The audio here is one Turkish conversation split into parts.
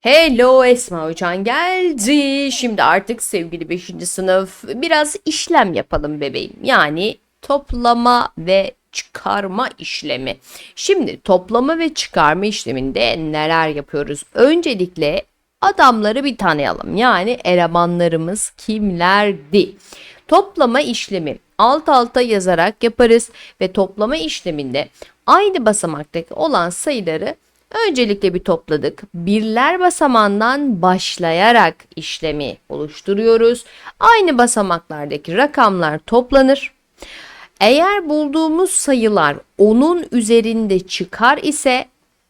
Hello Esma Hocan geldi. Şimdi artık sevgili 5. sınıf biraz işlem yapalım bebeğim. Yani toplama ve çıkarma işlemi. Şimdi toplama ve çıkarma işleminde neler yapıyoruz? Öncelikle adamları bir tanıyalım. Yani elemanlarımız kimlerdi? Toplama işlemi alt alta yazarak yaparız ve toplama işleminde aynı basamaktaki olan sayıları Öncelikle bir topladık. Birler basamağından başlayarak işlemi oluşturuyoruz. Aynı basamaklardaki rakamlar toplanır. Eğer bulduğumuz sayılar onun üzerinde çıkar ise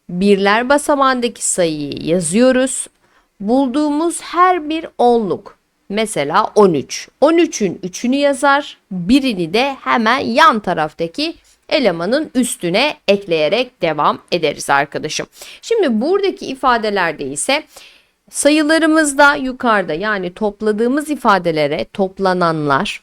birler basamağındaki sayıyı yazıyoruz. Bulduğumuz her bir onluk. Mesela 13. 13'ün 3'ünü yazar, birini de hemen yan taraftaki elemanın üstüne ekleyerek devam ederiz arkadaşım. Şimdi buradaki ifadelerde ise sayılarımızda yukarıda yani topladığımız ifadelere toplananlar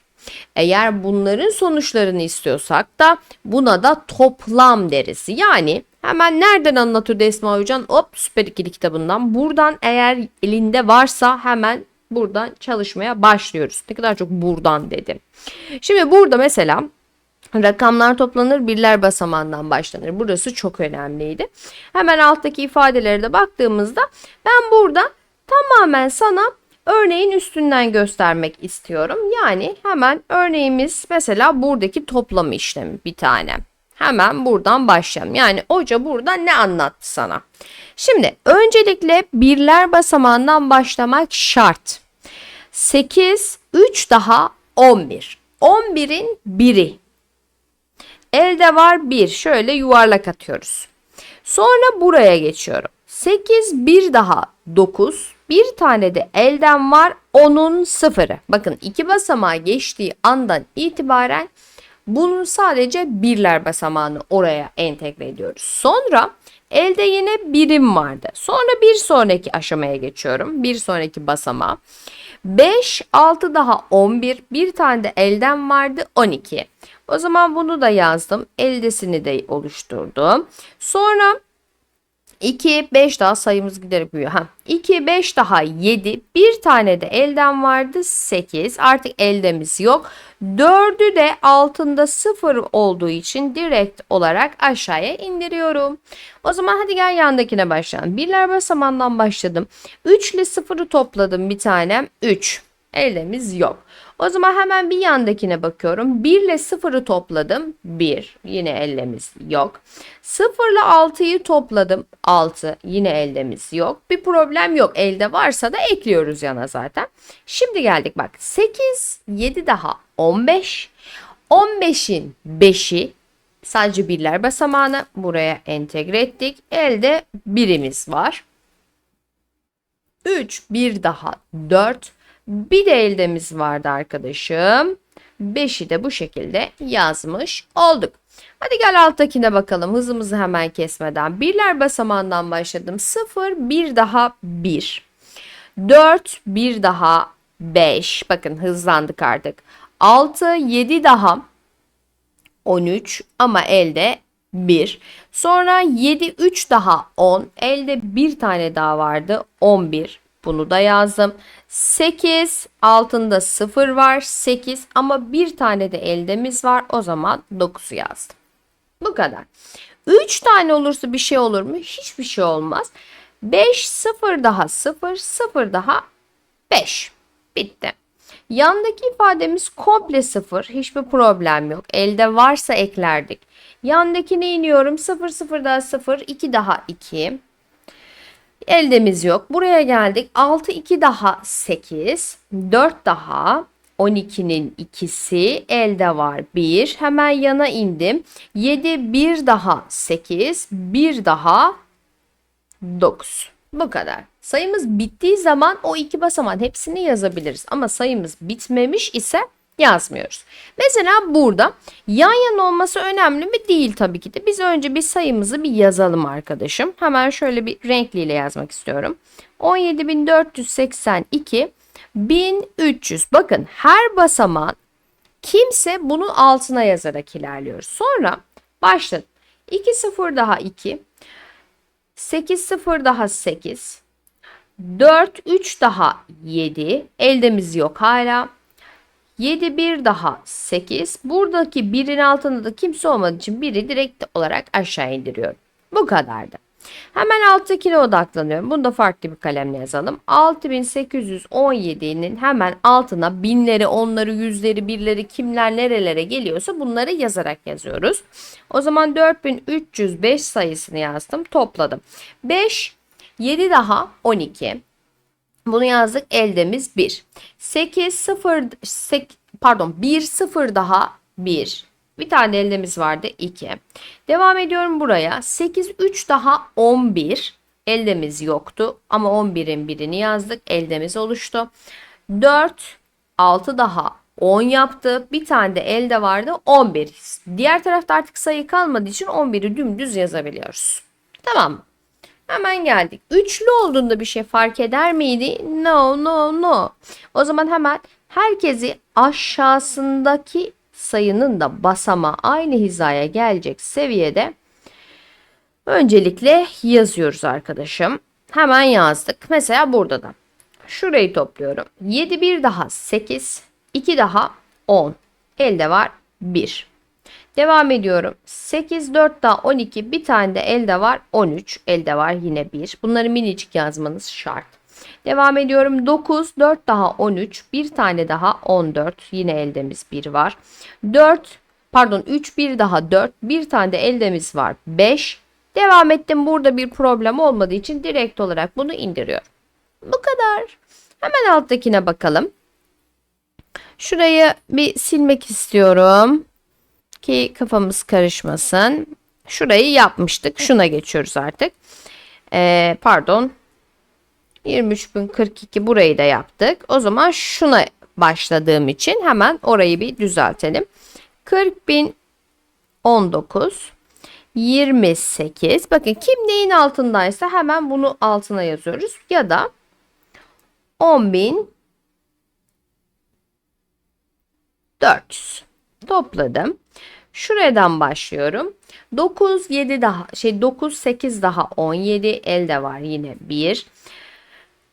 eğer bunların sonuçlarını istiyorsak da buna da toplam deriz. Yani hemen nereden anlatıyor Esma Hocam? Hop Süper İkili kitabından. Buradan eğer elinde varsa hemen buradan çalışmaya başlıyoruz. Ne kadar çok buradan dedim. Şimdi burada mesela Rakamlar toplanır, birler basamağından başlanır. Burası çok önemliydi. Hemen alttaki ifadelere de baktığımızda ben burada tamamen sana örneğin üstünden göstermek istiyorum. Yani hemen örneğimiz mesela buradaki toplama işlemi bir tane. Hemen buradan başlayalım. Yani hoca burada ne anlattı sana? Şimdi öncelikle birler basamağından başlamak şart. 8, 3 daha 11. 11'in biri Elde var 1. Şöyle yuvarlak atıyoruz. Sonra buraya geçiyorum. 8 bir daha 9. Bir tane de elden var 10'un sıfırı. Bakın iki basamağa geçtiği andan itibaren bunun sadece birler basamağını oraya entegre ediyoruz. Sonra elde yine birim vardı. Sonra bir sonraki aşamaya geçiyorum. Bir sonraki basamağa. 5, 6 daha 11. Bir tane de elden vardı 12. O zaman bunu da yazdım. Eldesini de oluşturdum. Sonra 2, 5 daha sayımız giderek büyüyor. Ha, 2, 5 daha 7. Bir tane de elden vardı 8. Artık eldemiz yok. 4'ü de altında 0 olduğu için direkt olarak aşağıya indiriyorum. O zaman hadi gel yandakine başlayalım. Birler basamağından başladım. 3 ile 0'ı topladım bir tanem. 3. Eldemiz yok. O zaman hemen bir yandakine bakıyorum. 1 ile 0'ı topladım. 1. Yine eldemiz yok. 0 ile 6'yı topladım. 6. Yine eldemiz yok. Bir problem yok. Elde varsa da ekliyoruz yana zaten. Şimdi geldik bak. 8, 7 daha 15. 15'in 5'i sadece birler basamağını buraya entegre ettik. Elde birimiz var. 3, 1 daha 4. Bir de eldemiz vardı arkadaşım. 5'i de bu şekilde yazmış olduk. Hadi gel alttakine bakalım hızımızı hemen kesmeden. Birler basamağından başladım. 0, 1 daha 1. 4, 1 daha 5. Bakın hızlandık artık. 6, 7 daha 13 ama elde 1. Sonra 7, 3 daha 10. Elde bir tane daha vardı. 11. Bunu da yazdım. 8 altında 0 var. 8 ama bir tane de eldemiz var. O zaman 9'u yazdım. Bu kadar. 3 tane olursa bir şey olur mu? Hiçbir şey olmaz. 5 0 daha 0 0 daha 5. Bitti. Yandaki ifademiz komple 0. Hiçbir problem yok. Elde varsa eklerdik. Yandakine iniyorum. 0 0 daha 0 2 daha 2. Eldemiz yok. Buraya geldik. 6 2 daha 8. 4 daha 12'nin ikisi elde var 1. Hemen yana indim. 7 1 daha 8. 1 daha 9. Bu kadar. Sayımız bittiği zaman o iki basamağın hepsini yazabiliriz. Ama sayımız bitmemiş ise yazmıyoruz. Mesela burada yan yana olması önemli mi? Değil tabii ki de. Biz önce bir sayımızı bir yazalım arkadaşım. Hemen şöyle bir renkliyle yazmak istiyorum. 17.482 1300. Bakın her basamağın kimse bunun altına yazarak ilerliyor. Sonra başladım. 2 0 daha 2. 8 0 daha 8. 4, 3 daha 7. Eldemiz yok hala. 7 bir daha 8. Buradaki birin altında da kimse olmadığı için biri direkt olarak aşağı indiriyorum. Bu kadardı. Hemen alttakine odaklanıyorum. Bunu da farklı bir kalemle yazalım. 6817'nin hemen altına binleri, onları, yüzleri, birleri, kimler nerelere geliyorsa bunları yazarak yazıyoruz. O zaman 4305 sayısını yazdım, topladım. 5, 7 daha 12. Bunu yazdık. Eldemiz 1. 8 0 8, pardon 1 0 daha 1. Bir tane eldemiz vardı 2. Devam ediyorum buraya. 8 3 daha 11. Eldemiz yoktu ama 11'in birini yazdık. Eldemiz oluştu. 4 6 daha 10 yaptı. Bir tane de elde vardı 11. Diğer tarafta artık sayı kalmadığı için 11'i dümdüz yazabiliyoruz. Tamam mı? Hemen geldik. Üçlü olduğunda bir şey fark eder miydi? No, no, no. O zaman hemen herkesi aşağısındaki sayının da basama aynı hizaya gelecek seviyede öncelikle yazıyoruz arkadaşım. Hemen yazdık. Mesela burada da. Şurayı topluyorum. 7 bir daha 8, 2 daha 10. Elde var 1. Devam ediyorum. 8, 4 daha 12. Bir tane de elde var 13. Elde var yine 1. Bunları minicik yazmanız şart. Devam ediyorum. 9, 4 daha 13. Bir tane daha 14. Yine eldemiz 1 var. 4, pardon 3, 1 daha 4. Bir tane de eldemiz var 5. Devam ettim. Burada bir problem olmadığı için direkt olarak bunu indiriyorum. Bu kadar. Hemen alttakine bakalım. Şurayı bir silmek istiyorum ki kafamız karışmasın. Şurayı yapmıştık. Şuna geçiyoruz artık. Ee, pardon. 23.042 burayı da yaptık. O zaman şuna başladığım için hemen orayı bir düzeltelim. 40.019 28. Bakın kim neyin altındaysa hemen bunu altına yazıyoruz. Ya da 10.400 topladım. Şuradan başlıyorum. 9 7 daha şey 9 8 daha 17 elde var yine 1.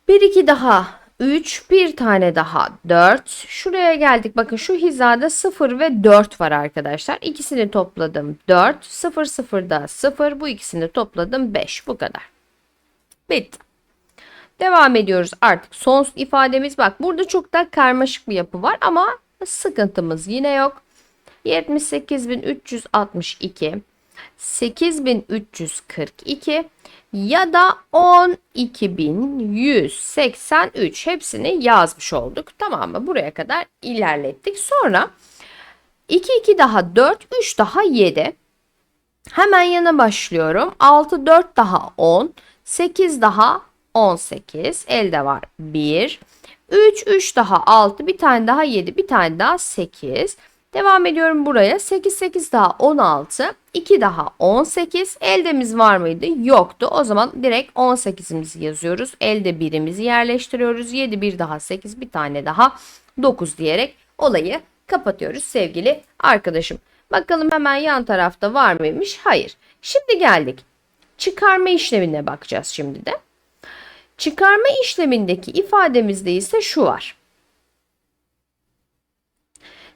1 2 daha 3 bir tane daha 4. Şuraya geldik. Bakın şu hizada 0 ve 4 var arkadaşlar. İkisini topladım 4. 0 0 da 0. Bu ikisini topladım 5. Bu kadar. Bitti. Devam ediyoruz artık. Son ifademiz bak burada çok da karmaşık bir yapı var ama sıkıntımız yine yok. 78.362 8342 ya da 12183 hepsini yazmış olduk. Tamam mı? Buraya kadar ilerlettik. Sonra 2 2 daha 4 3 daha 7 Hemen yana başlıyorum. 6 4 daha 10 8 daha 18 elde var 1 3 3 daha 6 bir tane daha 7 bir tane daha 8 Devam ediyorum buraya. 8 8 daha 16. 2 daha 18. Eldemiz var mıydı? Yoktu. O zaman direkt 18'imizi yazıyoruz. Elde birimizi yerleştiriyoruz. 7 bir daha 8 bir tane daha 9 diyerek olayı kapatıyoruz sevgili arkadaşım. Bakalım hemen yan tarafta var mıymış? Hayır. Şimdi geldik. Çıkarma işlemine bakacağız şimdi de. Çıkarma işlemindeki ifademizde ise şu var.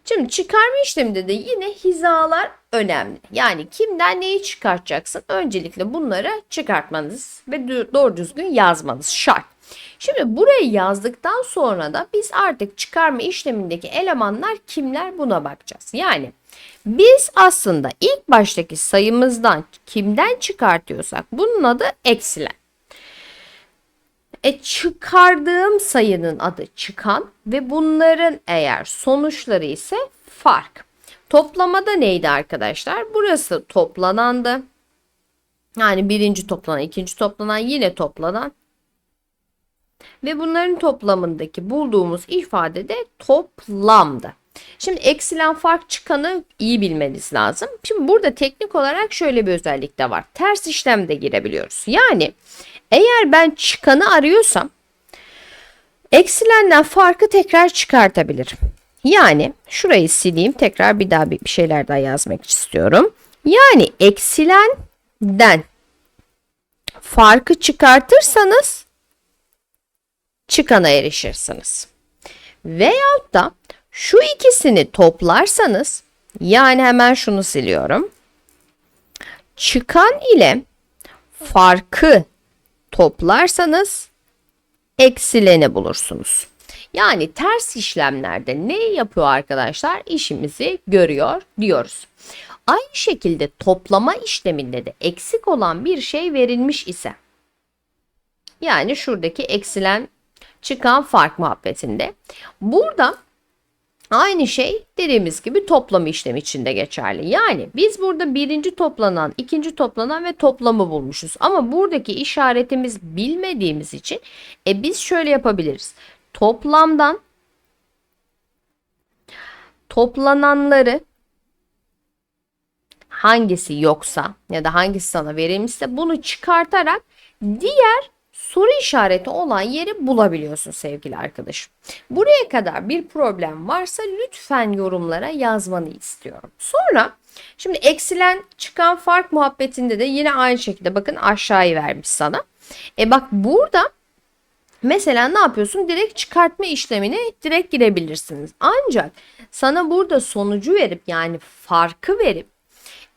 Şimdi çıkarma işleminde de yine hizalar önemli. Yani kimden neyi çıkartacaksın? Öncelikle bunları çıkartmanız ve doğru düzgün yazmanız şart. Şimdi burayı yazdıktan sonra da biz artık çıkarma işlemindeki elemanlar kimler buna bakacağız. Yani biz aslında ilk baştaki sayımızdan kimden çıkartıyorsak bunun adı eksilen. E çıkardığım sayının adı çıkan ve bunların eğer sonuçları ise fark. Toplamada neydi arkadaşlar? Burası toplanandı. Yani birinci toplanan, ikinci toplanan, yine toplanan. Ve bunların toplamındaki bulduğumuz ifade de toplamdı. Şimdi eksilen fark çıkanı iyi bilmeniz lazım. Şimdi burada teknik olarak şöyle bir özellik de var. Ters işlem de girebiliyoruz. Yani eğer ben çıkanı arıyorsam eksilenden farkı tekrar çıkartabilirim. Yani şurayı sileyim tekrar bir daha bir şeyler daha yazmak istiyorum. Yani eksilenden farkı çıkartırsanız çıkana erişirsiniz. Veyahut da şu ikisini toplarsanız yani hemen şunu siliyorum. Çıkan ile farkı toplarsanız eksileni bulursunuz. Yani ters işlemlerde ne yapıyor arkadaşlar? İşimizi görüyor diyoruz. Aynı şekilde toplama işleminde de eksik olan bir şey verilmiş ise yani şuradaki eksilen çıkan fark muhabbetinde burada Aynı şey dediğimiz gibi toplama işlemi içinde geçerli. Yani biz burada birinci toplanan, ikinci toplanan ve toplamı bulmuşuz. Ama buradaki işaretimiz bilmediğimiz için e biz şöyle yapabiliriz. Toplamdan toplananları hangisi yoksa ya da hangisi sana verilmişse bunu çıkartarak diğer soru işareti olan yeri bulabiliyorsun sevgili arkadaşım. Buraya kadar bir problem varsa lütfen yorumlara yazmanı istiyorum. Sonra şimdi eksilen çıkan fark muhabbetinde de yine aynı şekilde bakın aşağıyı vermiş sana. E bak burada Mesela ne yapıyorsun? Direkt çıkartma işlemine direkt girebilirsiniz. Ancak sana burada sonucu verip yani farkı verip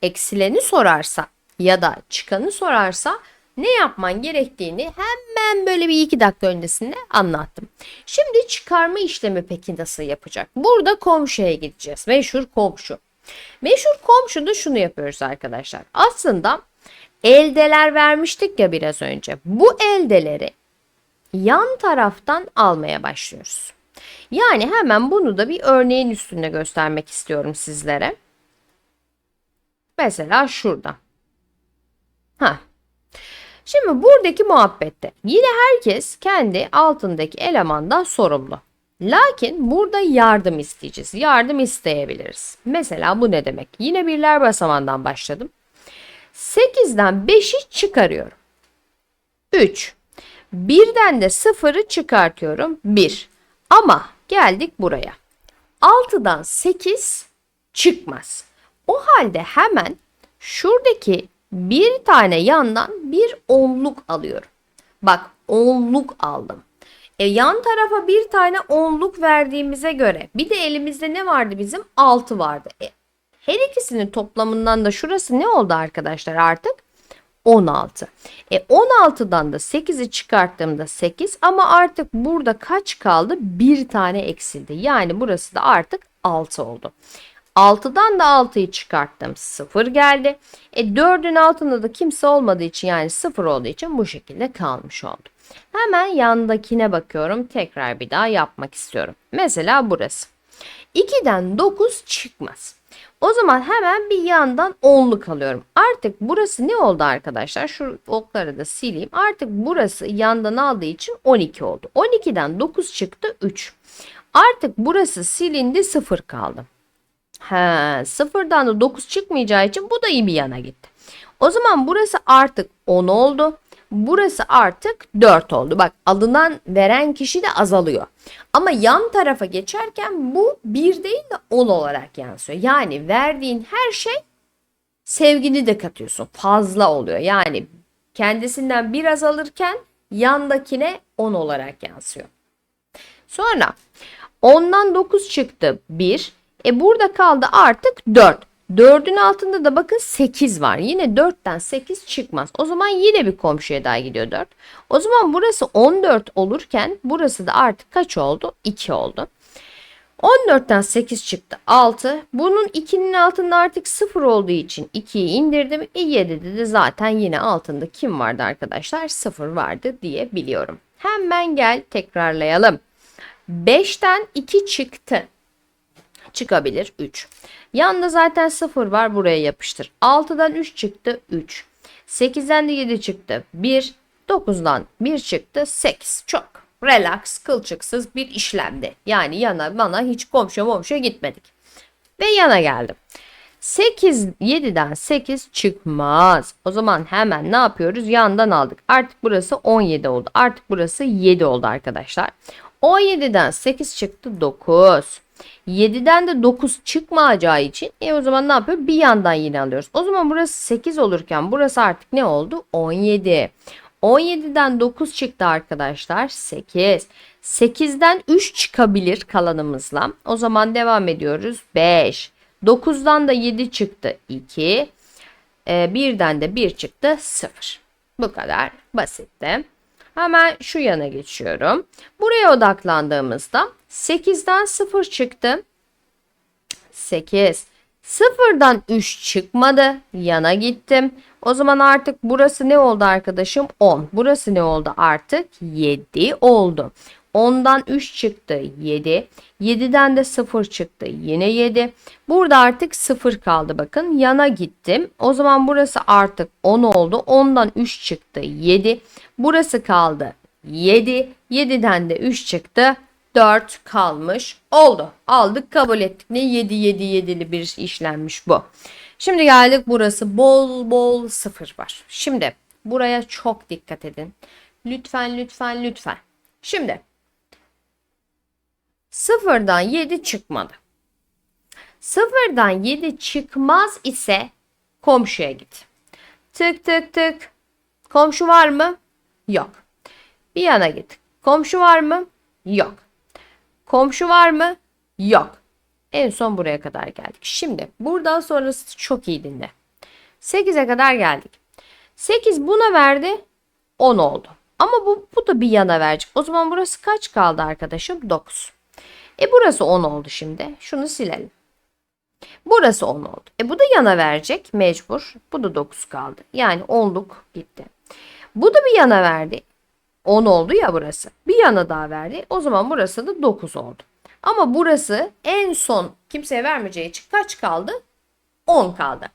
eksileni sorarsa ya da çıkanı sorarsa ne yapman gerektiğini hemen böyle bir iki dakika öncesinde anlattım. Şimdi çıkarma işlemi peki nasıl yapacak? Burada komşuya gideceğiz. Meşhur komşu. Meşhur komşuda şunu yapıyoruz arkadaşlar. Aslında eldeler vermiştik ya biraz önce. Bu eldeleri yan taraftan almaya başlıyoruz. Yani hemen bunu da bir örneğin üstünde göstermek istiyorum sizlere. Mesela şurada. Ha. Şimdi buradaki muhabbette yine herkes kendi altındaki elemandan sorumlu. Lakin burada yardım isteyeceğiz. Yardım isteyebiliriz. Mesela bu ne demek? Yine birler basamağından başladım. 8'den 5'i çıkarıyorum. 3. Birden de 0'ı çıkartıyorum. 1. Ama geldik buraya. 6'dan 8 çıkmaz. O halde hemen şuradaki bir tane yandan bir onluk alıyorum. Bak onluk aldım. E, yan tarafa bir tane onluk verdiğimize göre bir de elimizde ne vardı bizim? 6 vardı. E, her ikisinin toplamından da şurası ne oldu arkadaşlar artık? 16. E 16'dan da 8'i çıkarttığımda 8 ama artık burada kaç kaldı? Bir tane eksildi. Yani burası da artık 6 oldu. 6'dan da 6'yı çıkarttım. 0 geldi. E 4'ün altında da kimse olmadığı için yani 0 olduğu için bu şekilde kalmış oldu. Hemen yandakine bakıyorum. Tekrar bir daha yapmak istiyorum. Mesela burası. 2'den 9 çıkmaz. O zaman hemen bir yandan 10'luk alıyorum. Artık burası ne oldu arkadaşlar? Şu okları da sileyim. Artık burası yandan aldığı için 12 oldu. 12'den 9 çıktı 3. Artık burası silindi 0 kaldı. He, sıfırdan da 9 çıkmayacağı için bu da iyi bir yana gitti. O zaman burası artık 10 oldu. Burası artık 4 oldu. Bak alınan veren kişi de azalıyor. Ama yan tarafa geçerken bu 1 değil de 10 olarak yansıyor. Yani verdiğin her şey sevgini de katıyorsun. Fazla oluyor. Yani kendisinden biraz alırken yandakine 10 olarak yansıyor. Sonra 10'dan 9 çıktı 1. E burada kaldı artık 4. 4'ün altında da bakın 8 var. Yine 4'ten 8 çıkmaz. O zaman yine bir komşuya daha gidiyor 4. O zaman burası 14 olurken burası da artık kaç oldu? 2 oldu. 14'ten 8 çıktı 6. Bunun 2'nin altında artık 0 olduğu için 2'yi indirdim. E 7'de de zaten yine altında kim vardı arkadaşlar? 0 vardı diye biliyorum. Hemen gel tekrarlayalım. 5'ten 2 çıktı çıkabilir 3. Yanında zaten 0 var buraya yapıştır. 6'dan 3 çıktı 3. 8'den de 7 çıktı 1. 9'dan 1 çıktı 8. Çok relax kılçıksız bir işlemdi. Yani yana bana hiç komşu komşu gitmedik. Ve yana geldim. 8 7'den 8 çıkmaz. O zaman hemen ne yapıyoruz? Yandan aldık. Artık burası 17 oldu. Artık burası 7 oldu arkadaşlar. 17'den 8 çıktı 9. 7'den de 9 çıkmayacağı için e o zaman ne yapıyor? Bir yandan yine alıyoruz. O zaman burası 8 olurken burası artık ne oldu? 17. 17'den 9 çıktı arkadaşlar. 8. 8'den 3 çıkabilir kalanımızla. O zaman devam ediyoruz. 5. 9'dan da 7 çıktı. 2. E, birden de 1 çıktı. 0. Bu kadar basitti. Hemen şu yana geçiyorum. Buraya odaklandığımızda 8'den 0 çıktı. 8. Sıfırdan 3 çıkmadı. Yana gittim. O zaman artık burası ne oldu arkadaşım? 10. Burası ne oldu artık? 7 oldu. 10'dan 3 çıktı 7. 7'den de 0 çıktı yine 7. Burada artık 0 kaldı bakın. Yana gittim. O zaman burası artık 10 oldu. 10'dan 3 çıktı 7. Burası kaldı 7. 7'den de 3 çıktı 4 kalmış oldu. Aldık kabul ettik. Ne 7 7 7'li bir işlenmiş bu. Şimdi geldik burası bol bol sıfır var. Şimdi buraya çok dikkat edin. Lütfen lütfen lütfen. Şimdi sıfırdan 7 çıkmadı. Sıfırdan 7 çıkmaz ise komşuya git. Tık tık tık. Komşu var mı? Yok. Bir yana git. Komşu var mı? Yok. Komşu var mı? Yok. En son buraya kadar geldik. Şimdi buradan sonrası çok iyi dinle. 8'e kadar geldik. 8 buna verdi 10 oldu. Ama bu, bu da bir yana verecek. O zaman burası kaç kaldı arkadaşım? 9. E burası 10 oldu şimdi. Şunu silelim. Burası 10 oldu. E bu da yana verecek mecbur. Bu da 9 kaldı. Yani 10'luk gitti. Bu da bir yana verdi. 10 oldu ya burası. Bir yana daha verdi. O zaman burası da 9 oldu. Ama burası en son kimseye vermeyeceği için kaç kaldı? 10 kaldı.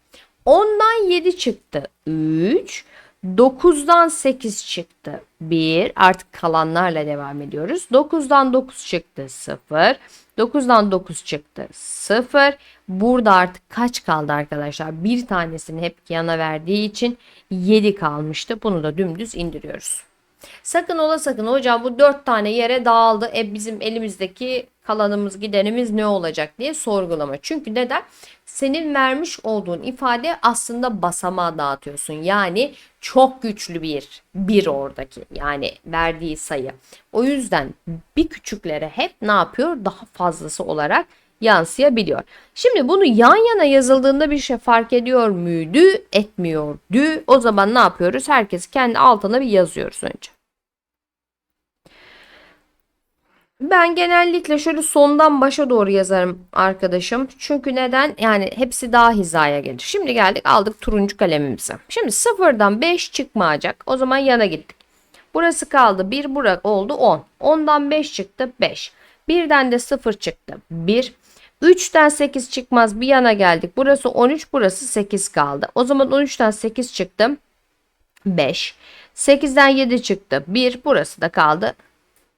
10'dan 7 çıktı 3. 9'dan 8 çıktı 1. Artık kalanlarla devam ediyoruz. 9'dan 9 çıktı 0. 9'dan 9 çıktı 0. Burada artık kaç kaldı arkadaşlar? Bir tanesini hep yana verdiği için 7 kalmıştı. Bunu da dümdüz indiriyoruz. Sakın ola sakın hocam bu dört tane yere dağıldı. E bizim elimizdeki kalanımız gidenimiz ne olacak diye sorgulama. Çünkü neden? Senin vermiş olduğun ifade aslında basamağa dağıtıyorsun. Yani çok güçlü bir bir oradaki yani verdiği sayı. O yüzden bir küçüklere hep ne yapıyor? Daha fazlası olarak yansıyabiliyor. Şimdi bunu yan yana yazıldığında bir şey fark ediyor muydu? Etmiyordu. O zaman ne yapıyoruz? Herkes kendi altına bir yazıyoruz önce. Ben genellikle şöyle sondan başa doğru yazarım arkadaşım. Çünkü neden? Yani hepsi daha hizaya gelir. Şimdi geldik aldık turuncu kalemimizi. Şimdi sıfırdan 5 çıkmayacak. O zaman yana gittik. Burası kaldı 1 burak oldu 10. 10'dan 5 çıktı 5. 1'den de 0 çıktı 1. 3'ten 8 çıkmaz bir yana geldik. Burası 13 burası 8 kaldı. O zaman 13'ten 8 çıktı 5. 8'den 7 çıktı 1 burası da kaldı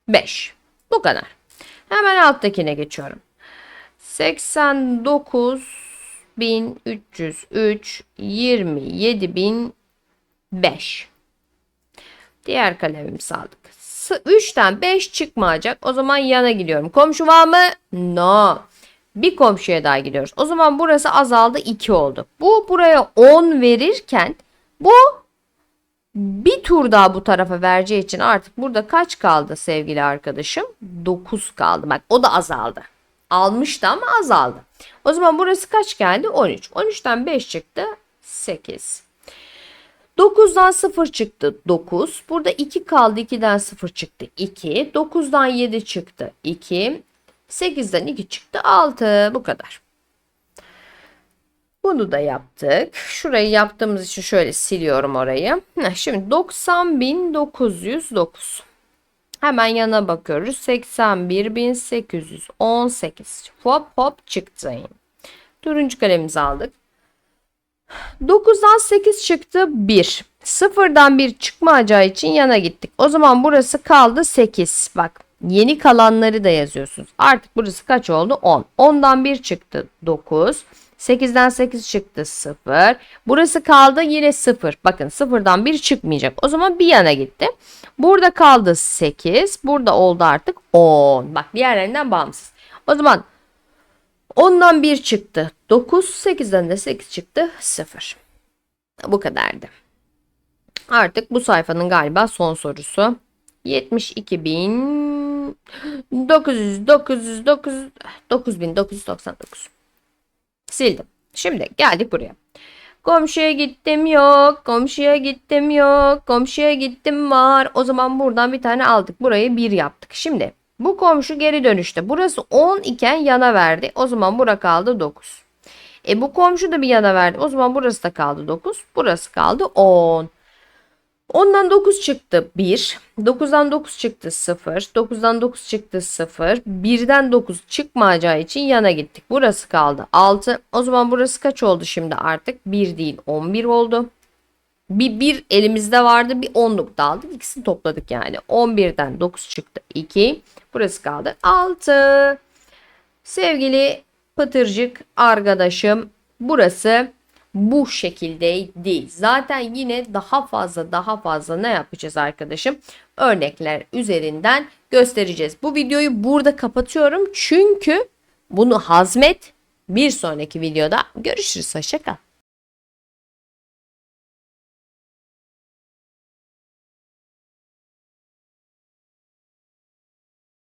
5. Bu kadar. Hemen alttakine geçiyorum. 89.303 27.005 Diğer kalemimizi aldık. 3'ten 5 çıkmayacak. O zaman yana gidiyorum. Komşu var mı? No. Bir komşuya daha gidiyoruz. O zaman burası azaldı 2 oldu. Bu buraya 10 verirken bu bir tur daha bu tarafa vereceği için artık burada kaç kaldı sevgili arkadaşım? 9 kaldı. Bak o da azaldı. Almıştı ama azaldı. O zaman burası kaç geldi? 13. 13'ten 5 çıktı. 8. 9'dan 0 çıktı 9. Burada 2 kaldı. 2'den 0 çıktı 2. 9'dan 7 çıktı 2. 8'den 2 çıktı 6. Bu kadar. Bunu da yaptık. Şurayı yaptığımız için şöyle siliyorum orayı. Şimdi 90.909. Hemen yana bakıyoruz. 81.818. Hop hop çıktı. Turuncu kalemimizi aldık. 9'dan 8 çıktı 1. 0'dan 1 çıkmayacağı için yana gittik. O zaman burası kaldı 8. Bak yeni kalanları da yazıyorsunuz. Artık burası kaç oldu? 10. 10'dan 1 çıktı 9. 8'den 8 çıktı 0. Burası kaldı yine 0. Bakın 0'dan 1 çıkmayacak. O zaman bir yana gitti. Burada kaldı 8. Burada oldu artık 10. Bak diğerlerinden bağımsız. O zaman 10'dan 1 çıktı 9. 8'den de 8 çıktı 0. Bu kadardı. Artık bu sayfanın galiba son sorusu. 72 bin 900 900 900 9999 sildim. Şimdi geldik buraya. Komşuya gittim yok, komşuya gittim yok, komşuya gittim var. O zaman buradan bir tane aldık. Burayı 1 yaptık. Şimdi bu komşu geri dönüşte. Burası 10 iken yana verdi. O zaman bura kaldı 9. E bu komşu da bir yana verdi. O zaman burası da kaldı 9. Burası kaldı 10. 10'dan 9 çıktı 1. 9'dan 9 çıktı 0. 9'dan 9 çıktı 0. 1'den 9 çıkmayacağı için yana gittik. Burası kaldı 6. O zaman burası kaç oldu şimdi artık? 1 değil 11 oldu. Bir 1 elimizde vardı bir 10'luk da aldık. İkisini topladık yani. 11'den 9 çıktı 2. Burası kaldı 6. Sevgili Pıtırcık arkadaşım burası bu şekildeydi. Zaten yine daha fazla daha fazla ne yapacağız arkadaşım? Örnekler üzerinden göstereceğiz. Bu videoyu burada kapatıyorum çünkü bunu hazmet. Bir sonraki videoda görüşürüz. Hoşçakal.